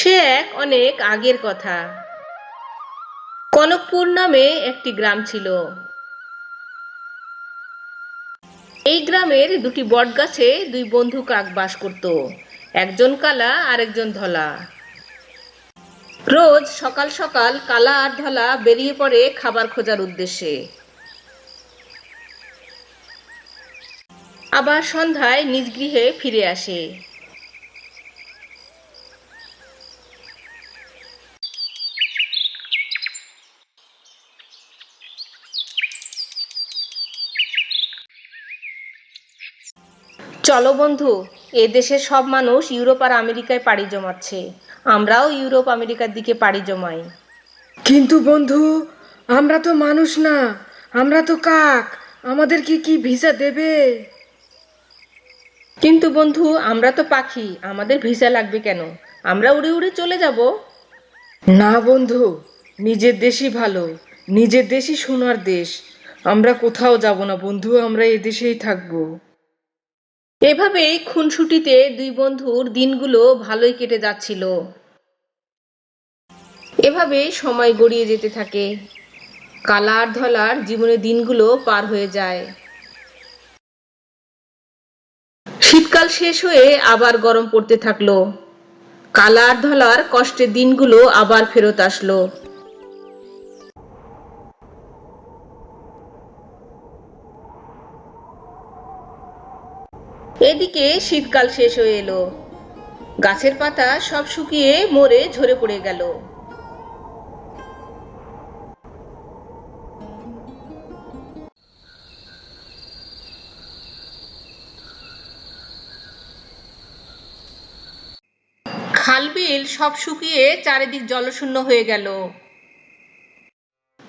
সে এক অনেক আগের কথা। কনকপুর নামে একটি গ্রাম ছিল। এই গ্রামের দুটি বটগাছে দুই বন্ধু কাক বাস করত। একজন কালা আর একজন ধলা। রোজ সকাল সকাল কালা আর ধলা বেরিয়ে পড়ে খাবার খোঁজার উদ্দেশ্যে। আবার সন্ধ্যায় নিজ গৃহে ফিরে আসে। চলো বন্ধু এ দেশের সব মানুষ ইউরোপ আর আমেরিকায় পাড়ি জমাচ্ছে। আমরাও ইউরোপ আমেরিকার দিকে পাড়ি জমাই। কিন্তু বন্ধু আমরা তো মানুষ না। আমরা তো কাক। আমাদের কি কি ভিসা দেবে? কিন্তু বন্ধু আমরা তো পাখি। আমাদের ভিসা লাগবে কেন? আমরা উড়ে উড়ে চলে যাব। না বন্ধু নিজের দেশই ভালো। নিজের দেশই সোনার দেশ। আমরা কোথাও যাব না বন্ধু আমরা এ দেশেই থাকব। এভাবেই খুনসুটিতে দুই বন্ধুর দিনগুলো ভালোই কেটে যাচ্ছিল। এভাবে সময় গড়িয়ে যেতে থাকে। কালার ধলার জীবনের দিনগুলো পার হয়ে যায়। শীতকাল শেষ হয়ে আবার গরম পড়তে থাকল। কালার ধলার কষ্টের দিনগুলো আবার ফেরত আসলো। এদিকে শীতকাল শেষ হয়ে এলো। গাছের পাতা সব শুকিয়ে মরে ঝরে পড়ে গেল। খালবিল সব শুকিয়ে চারিদিক জলশূন্য হয়ে গেল।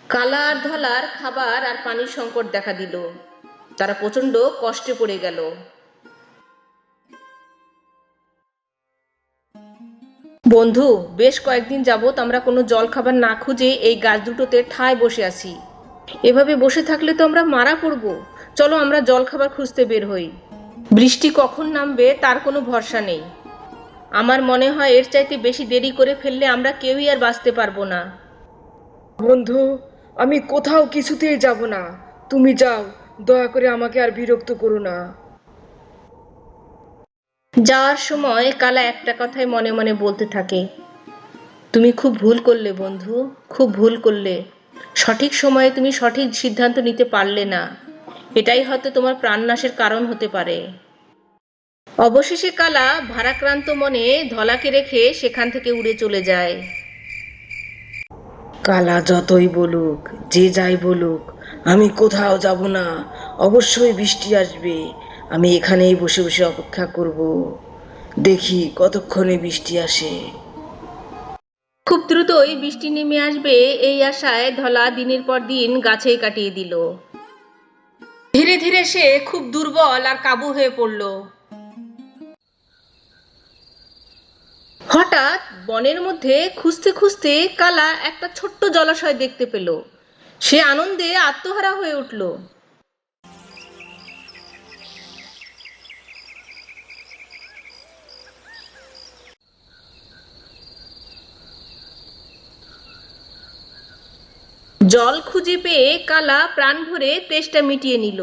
কালার ধলার খাবার আর পানির সংকট দেখা দিল। তারা প্রচণ্ড কষ্টে পড়ে গেল। বন্ধু, বেশ কয়েকদিন যাবত আমরা কোনো জল খাবার না খুঁজে এই গাছ দুটোতে ঠায় বসে আছি। এভাবে বসে থাকলে তো আমরা মারা পড়ব। চলো আমরা জল খাবার খুঁজতে বের হই। বৃষ্টি কখন নামবে তার কোনো ভরসা নেই। আমার মনে হয় এর চাইতে বেশি দেরি করে ফেললে আমরা কেউই আর বাঁচতে পারব না। বন্ধু, আমি কোথাও কিছুতেই যাব না। তুমি যাও, দয়া করে আমাকে আর বিরক্ত করো না। যাওয়ার সময় কালা একটা কথাই মনে মনে বলতে থাকে। তুমি খুব ভুল করলে বন্ধু, খুব ভুল করলে। সঠিক সময়ে তুমি সঠিক সিদ্ধান্ত নিতে পারলে না। এটাই হয়তো তোমার প্রাণনাশের কারণ হতে পারে। অবশেষে কালা ভারাক্রান্ত মনে ধলাকে রেখে সেখান থেকে উড়ে চলে যায়। কালা যতই বলুক, যে যাই বলুক, আমি কোথাও যাব না। অবশ্যই বৃষ্টি আসবে। আমি এখানেই বসে বসে অপেক্ষা করব। দেখি কতক্ষণে বৃষ্টি আসে। খুব দ্রুতই বৃষ্টি নেমে আসবে এই আশায় ধলা দিনের পর দিন গাছে কাটিয়ে দিল। ধীরে ধীরে সে খুব দুর্বল আর কাবু হয়ে পড়ল। হঠাৎ বনের মধ্যে খুঁজতে খুঁজতে কালা একটা ছোট্ট জলাশয় দেখতে পেল। সে আনন্দে আত্মহারা হয়ে উঠল। জল খুঁজে পেয়ে কালা প্রাণ ভরে তেষ্টা মিটিয়ে নিল।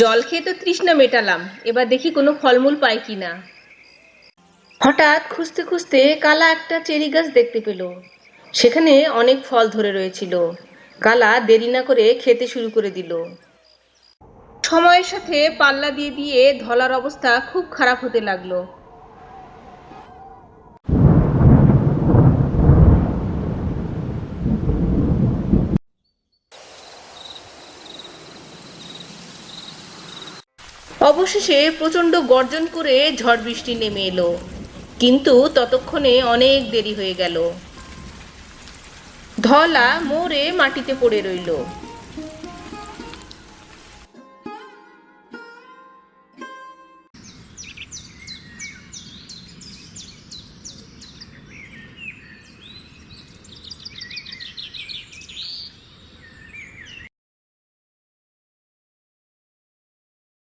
জল খেয়ে তো তৃষ্ণা মেটালাম, এবার দেখি কোনো ফলমূল পাই কিনা। হঠাৎ খুঁজতে খুঁজতে কালা একটা চেরি গাছ দেখতে পেল। সেখানে অনেক ফল ধরে রয়েছিল। কালা দেরি না করে খেতে শুরু করে দিল। সময়ের সাথে পাল্লা দিয়ে দিয়ে ধলার অবস্থা খুব খারাপ হতে লাগল। অবশেষে প্রচণ্ড গর্জন করে ঝড় বৃষ্টি নেমে এলো। কিন্তু ততক্ষণে অনেক দেরি হয়ে গেল। ধলা মোড়ে মাটিতে পড়ে রইল।